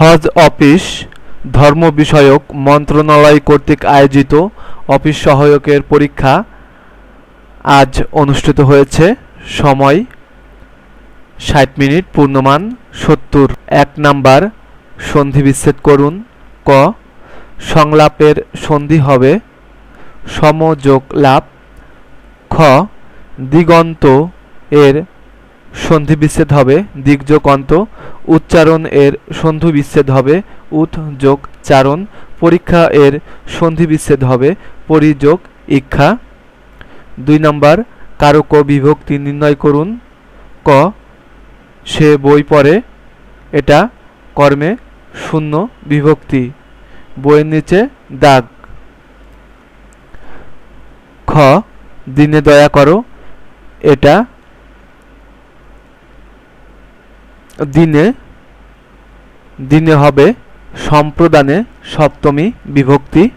হজ office ধর্ম বিষয়ক মন্ত্রণালয় কর্তৃক আয়োজিত অফিস সহায়কের পরীক্ষা আজ অনুষ্ঠিত হয়েছে। সময় ষাট মিনিট, পূর্ণমান সত্তর। এক নাম্বার, সন্ধি বিচ্ছেদ করুন। ক, সংলাপের সন্ধি হবে। সমযোগ লাভ। খ, দিগন্ত এর সন্ধি বিচ্ছেদ হবে দিগযোগ অন্ত উচ্চারণ এর সন্ধি বিচ্ছেদ হবে, উৎ যোগ চারণ, পরীক্ষা এর সন্ধি বিচ্ছেদ হবে, পরিযোগ ইক্ষা। দুই নম্বর কারক বিভক্তি নির্ণয় করুন। ক, সে বই পড়ে, এটা কর্মে শূন্য বিভক্তি। বইয়ের নিচে দাগ। খ, দিনে দয়া করো, এটা দিনে দিনে হবে সম্প্রদানে সপ্তমী বিভক্তি।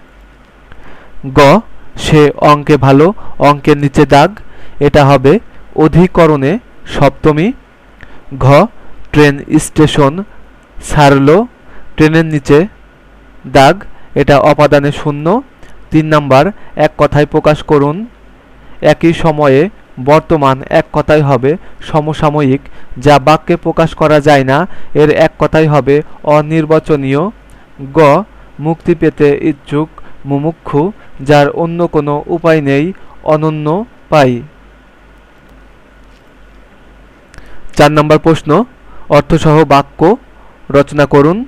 গ, সে অঙ্কে ভালো, অঙ্কের নিচে দাগ, এটা হবে অধিকরণে সপ্তমী। ঘ, ট্রেন স্টেশন ছাড়লো ট্রেনের নিচে দাগ, এটা অপাদানে শূন্য। তিন নাম্বার, এক কথায় প্রকাশ করুন। একই সময়ে বর্তমান এক কথাই হবে সমসাময়িক, যা বাক্যে প্রকাশ করা যায় না, এর এক কথাই হবে অনির্বাচনীয়। গ, মুক্তি পেতে ইচ্ছুক, মুমুক্ষু, যার অন্য কোনো উপায় নেই, অনন্য পাই। চার নম্বর প্রশ্ন, অর্থসহ বাক্য রচনা করুন।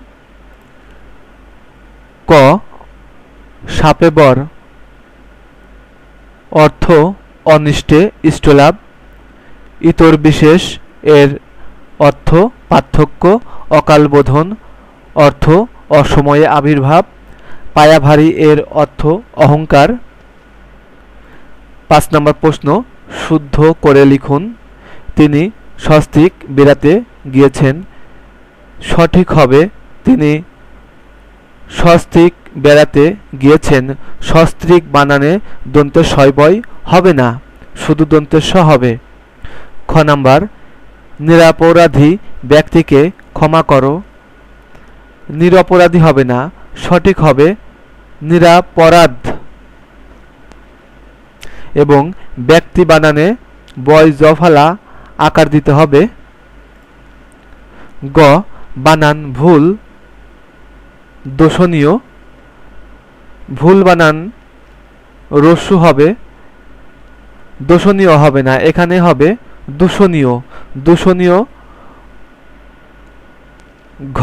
ক, সাপে বর, অর্থ অনিষ্টে ইষ্টলাভ ইতর বিশেষ এর অর্থ পার্থক্য, অকালবোধন, অর্থ অসময়ে আবির্ভাব। পায়াভারী এর অর্থ অহংকার। পাঁচ নম্বর প্রশ্ন, শুদ্ধ করে লিখুন। তিনি স্বস্তিক বেড়াতে গিয়েছেন। সঠিক হবে, তিনি স্বস্তিক বেড়াতে গিয়েছেন, সস্ত্রিক বানানে দন্তে শয়বয় হবে না, শুধু দন্তে স হবে। খ নাম্বার, নিরাপরাধী ব্যক্তিকে ক্ষমা করো। নিরপরাধী হবে না, সঠিক হবে নিরাপরাধ। এবং ব্যক্তি বানানে বয় জফালা আকার দিতে হবে। গ, বানান ভুল, দোষণীয় ভুল বানান রস্যু হবে, দোষণীয় হবে না, এখানে হবে দূষণীয়। দূষণীয় ঘ,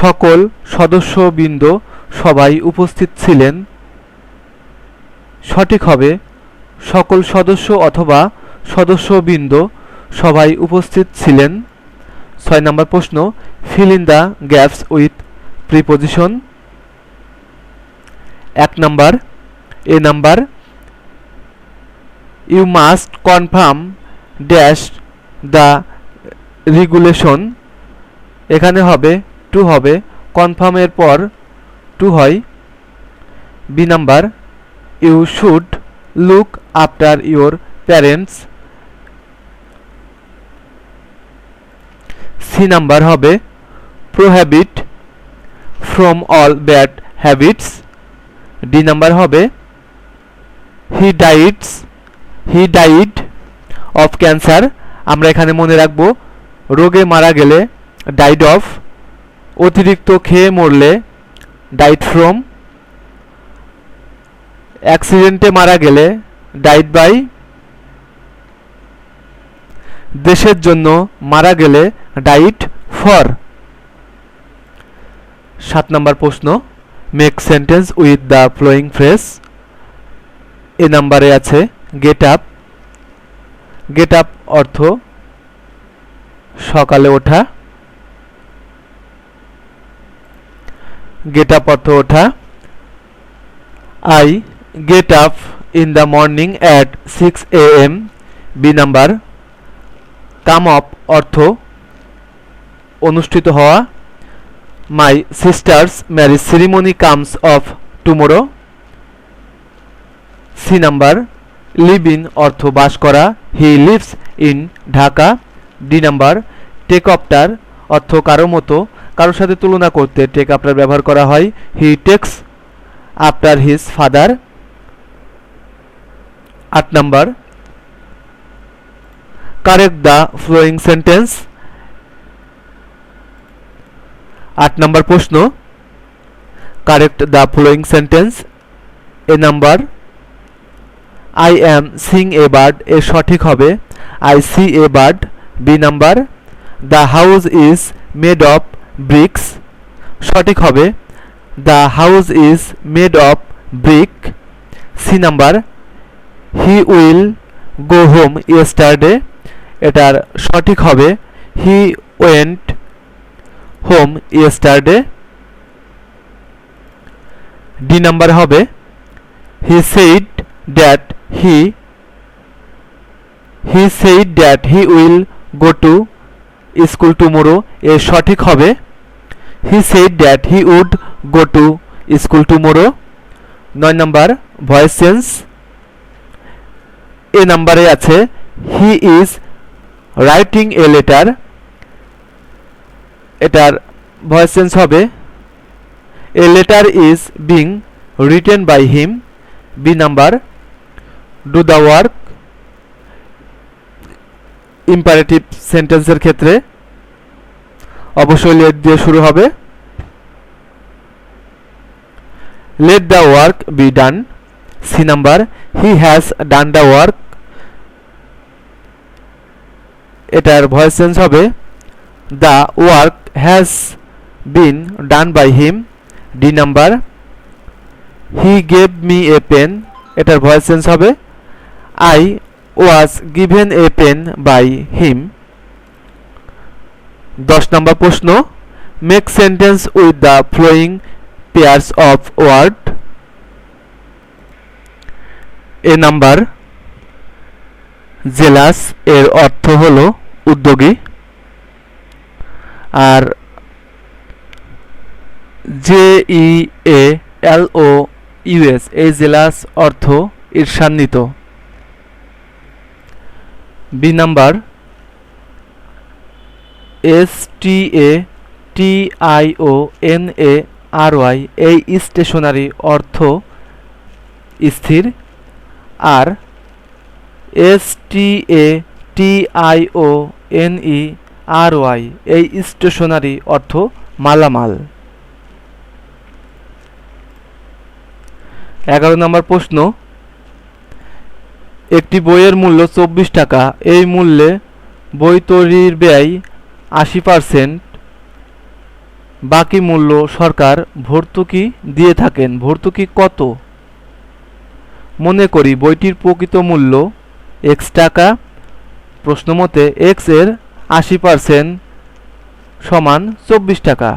সকল সদস্যবৃন্দ সবাই উপস্থিত ছিলেন। সঠিক হবে, সকল সদস্য অথবা সদস্যবৃন্দ সবাই উপস্থিত ছিলেন। ছয় নম্বর প্রশ্ন fill in the gaps with preposition এক number, A number you must confirm dash the regulation এখানে হবে টু হবে কনফার্মের পর টু হয় B number you should look after your parents C number হবে prohibit from all bad habits D number হবে he dies he died of cancer আমরা এখানে মনে রাখব, রোগে মারা গেলে ডাইড অফ অতিরিক্ত খেয়ে মরলে ডাইট ফ্রম অ্যাক্সিডেন্টে মারা গেলে ডাইট বাই দেশের জন্য মারা গেলে ডাইট ফর সাত নম্বর প্রশ্ন। Make sentence with the following phrase A নাম্বারে আছে গেট আপ গেট আপ অর্থ সকালে ওঠা। গেট আপ অর্থ ওঠা। I get up in the morning at six A M B number come up অর্থ অনুষ্ঠিত হওয়া। My sister's marriage ceremony comes off tomorrow C number live in অর্থ বাস করা he lives in Dhaka D number take after অর্থ কারও মতো কারোর সাথে তুলনা করতে টেক আফটার ব্যবহার করা হয়। He takes after his father আট number correct the following sentence আট নাম্বার প্রশ্ন correct the following sentence A number I am sing a bird এর সঠিক হবে। I see a bird B number the house is made of bricks সঠিক হবে। The house is made of brick C number he will go home yesterday এটার সঠিক হবে। He went home yesterday. D number হবে, he said that he he said that he will go to school tomorrow এর সঠিক হবে। He said that he would go to school tomorrow. নয় number, voice change. A নাম্বারে আছে, he is writing a letter. এটার voice change হবে। A letter is being written by him B number do the work imperative সেন্টেন্সের ক্ষেত্রে অবশ্যই let দিয়ে শুরু হবে। Let the work be done C number he has done the work এটার voice change হবে। The work has been done by him D number he gave me a pen এটার voice change হবে. I was given a pen by him দশ নম্বর প্রশ্ন make sentence with the following pairs of word A number jealous এর অর্থ হল উদ্যোগী। আর J E A L O U S এই jealous অর্থ ঈর্ষান্বিত। B number, S T A T I O N A R Y, এই stationery অর্থ স্থির। আর S T A T I O N E R Y এই stationery অর্থ মালামাল। এগারো নম্বর প্রশ্ন, একটি বইয়ের মূল্য চব্বিশ টাকা, এই মূল্যে বই তৈরির ব্যয় আশি পারসেন্ট বাকি মূল্য সরকার ভর্তুকি দিয়ে থাকেন। ভর্তুকি কত? মনে করি বইটির প্রকৃত মূল্য এক্স টাকা। প্রশ্নমতে এক্সের আশি পারসেন্ট সমান চব্বিশ টাকা।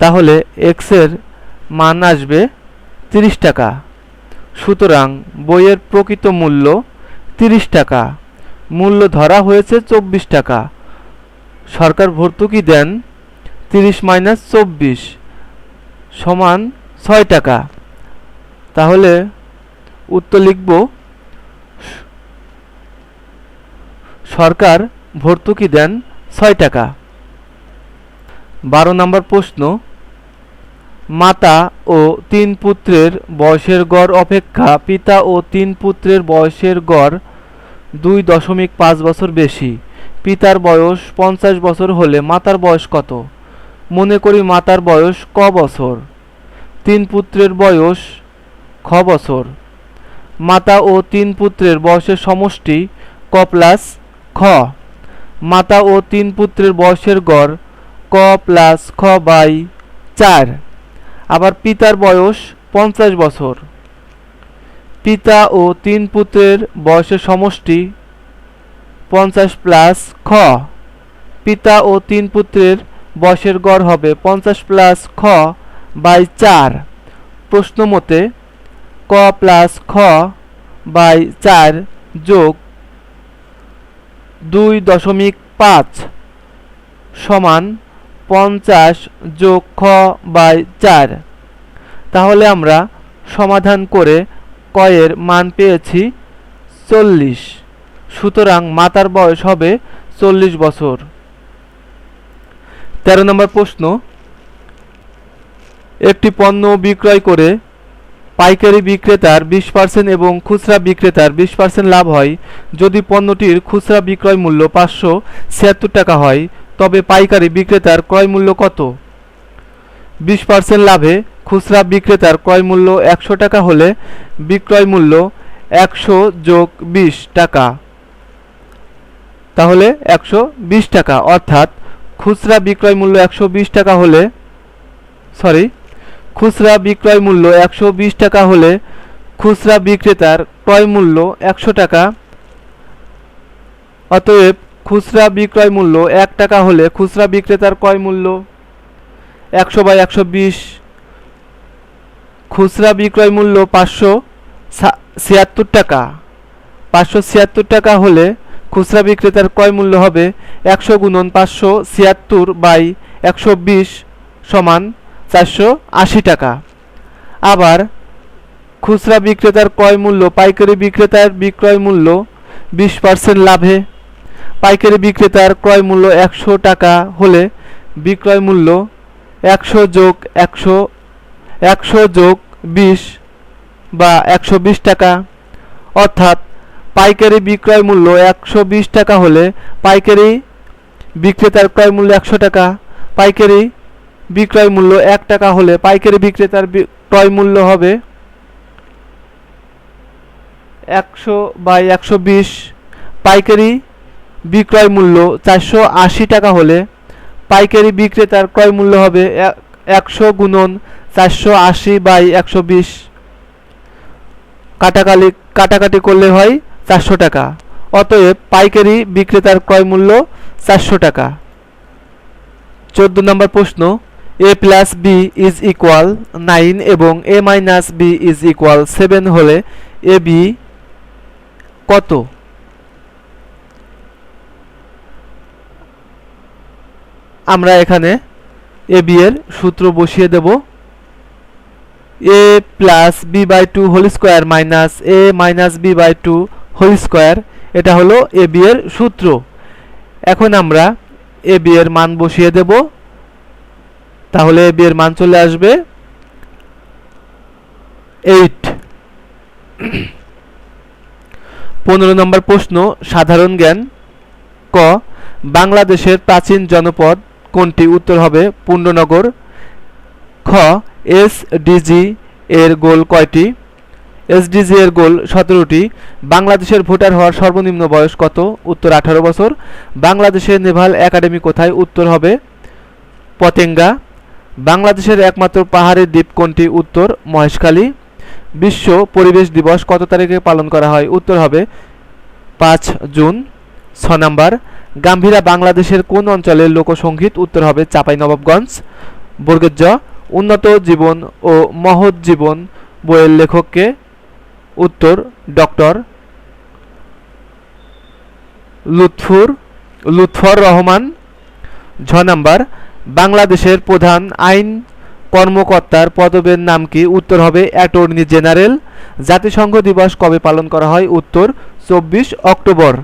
তাহলে এক্সের মান আসবে তিরিশ টাকা। সুতরাং বইয়ের প্রকৃত মূল্য তিরিশ টাকা। মূল্য ধরা হয়েছে চব্বিশ টাকা। সরকার ভর্তুকি দেন তিরিশ মাইনাস চব্বিশ সমান ছয় টাকা। তাহলে উত্তর লিখব সরকার ভর্তুকি দেন ছয় টাকা। বারো নম্বর প্রশ্ন, মাতা ও তিন পুত্রের বয়সের গড় অপেক্ষা পিতা ও তিন পুত্রের বয়সের গড় দুই দশমিক পাঁচ বছর বেশি। পিতার বয়স পঞ্চাশ বছর হলে মাতার বয়স কত? মনে করি মাতার বয়স ক বছর। তিন পুত্রের বয়স খ বছর। মাতা ও তিন পুত্রের বয়সের সমষ্টি ক প্লাস খ, মাতা ও তিন পুত্রের বয়সের গড়, ক প্লাস খ বাই চার। আবার পিতার বয়স পঞ্চাশ বছর। পিতা ও তিন পুত্রের বয়সের সমষ্টি পঞ্চাশ প্লাস খ। পিতা ও তিন পুত্রের বয়সের গড় হবে পঞ্চাশ প্লাস খ বাই চার। প্রশ্ন মতে, ক প্লাস খ বাই চার যোগ দুই দশমিক পাঁচ সমান পঞ্চাশ যোগ খ বাই চার। তাহলে আমরা সমাধান করে কয়ের মান পেয়েছি চল্লিশ। সুতরাং মাতার বয়স হবে চল্লিশ বছর। তেরো নম্বর প্রশ্ন। একটি পণ্য বিক্রয় করে পাইকারি বিক্রেতার বিশ পার্সেন্ট এবং খুচরা বিক্রেতার বিশ পার্সেন্ট লাভ হয়। যদি পণ্যটির খুচরা বিক্রয় মূল্য পাঁচশো ছিয়াত্তর টাকা হয়, তবে পাইকারি বিক্রেতার ক্রয় মূল্য কত? বিশ পার্সেন্ট লাভে খুচরা বিক্রেতার ক্রয় মূল্য একশো টাকা হলে বিক্রয় মূল্য একশো যোগ বিশ টাকা। তাহলে একশো বিশ টাকা। অর্থাৎ খুচরা বিক্রয় মূল্য একশো বিশ টাকা হলে সরি খুচরা বিক্রয় মূল্য একশো বিশ টাকা হলে খুচরা বিক্রেতার ক্রয় মূল্য একশো টাকা। অতএব খুচরা বিক্রয় মূল্য এক টাকা হলে খুচরা বিক্রেতার ক্রয় মূল্য একশো বাই একশো বিশ। খুচরা বিক্রয় মূল্য পাঁচশো ছিয়াত্তর টাকা। পাঁচশো ছিয়াত্তর টাকা হলে খুচরা বিক্রেতার ক্রয় মূল্য হবে একশো গুণন পাঁচশো ছিয়াত্তর বাই একশো বিশ সমান চারশো আশি টাকা। আবার খুচরা বিক্রেতার ক্রয় মূল্য, পাইকারি বিক্রেতার বিক্রয় মূল্য বিশ পার্সেন্ট লাভে। পাইকারি বিক্রেতার ক্রয় মূল্য একশো টাকা হলে বিক্রয় মূল্য একশো যোগ একশো একশো যোগ বিশ বা একশো বিশ টাকা। অর্থাৎ পাইকারি বিক্রয় মূল্য একশো বিশ টাকা হলে পাইকারি বিক্রেতার ক্রয় মূল্য একশো টাকা, পাইকারি বিক্রয় মূল্য এক টাকা হলে পাইকারি বিক্রেতার ক্রয় মূল্য হবে একশো বাই একশো বিশ। পাইকারি বিক্রয় মূল্য চারশো আশি টাকা হলে পাইকারি বিক্রেতার ক্রয় মূল্য হবে এক- একশো গুণন চারশো আশি বাই একশো বিশ। কাটাকালি, কাটাকাটি করলে হয় চারশো টাকা। অতএব পাইকারি বিক্রেতার ক্রয় মূল্য চারশো টাকা। চোদ্দ নম্বর প্রশ্ন A plus B is equal nine এবং A minus B is equal seven হলে এ বি কত? আমরা এখানে এ বি এর সূত্র বসিয়ে দেব। A plus B by two whole square minus A minus B by two whole square এটা হলো এ বি এর সূত্র। এখন আমরা এ বি এর মান বসিয়ে দেব। তাহলে এ বি এর মান চলে আসবে এইট পনেরো নম্বর প্রশ্ন, সাধারণ জ্ঞান, ক, বাংলাদেশের প্রাচীন জনপদ কোনটি? উত্তর হবে পূর্ণনগর খ, এস ডিজি এর গোল কয়টি? এসডিজি এর গোল সতেরোটি। বাংলাদেশের ভোটার হওয়ার সর্বনিম্ন বয়স কত? উত্তর আঠারো বছর। বাংলাদেশের নেভাল একাডেমি কোথায়? উত্তর হবে পতেঙ্গা। বাংলাদেশের একমাত্র পাহাড়ের দ্বীপ কোনটি উত্তর মহেশখালী। বিশ্ব পরিবেশ দিবস কত তারিখে পালন করা হয়? উত্তর হবে পাঁচ জুন ছ নম্বর। গাম্ভীরা বাংলাদেশের কোন অঞ্চলের লোকসঙ্গীত উত্তর হবে চাঁপাইনবাবগঞ্জ। বর্গের জ উন্নত জীবন ও মহৎ জীবন বইয়ের লেখককে উত্তর ডক্টর লুৎফুর লুৎফর রহমান। ঝ নাম্বার। বাংলাদেশের প্রধান আইন কর্মকর্তার পদবের নাম কি? উত্তর হবে অ্যাটর্নি জেনারেল। জাতিসংঘ দিবস কবে পালন করা হয়? উত্তর, চব্বিশ অক্টোবর।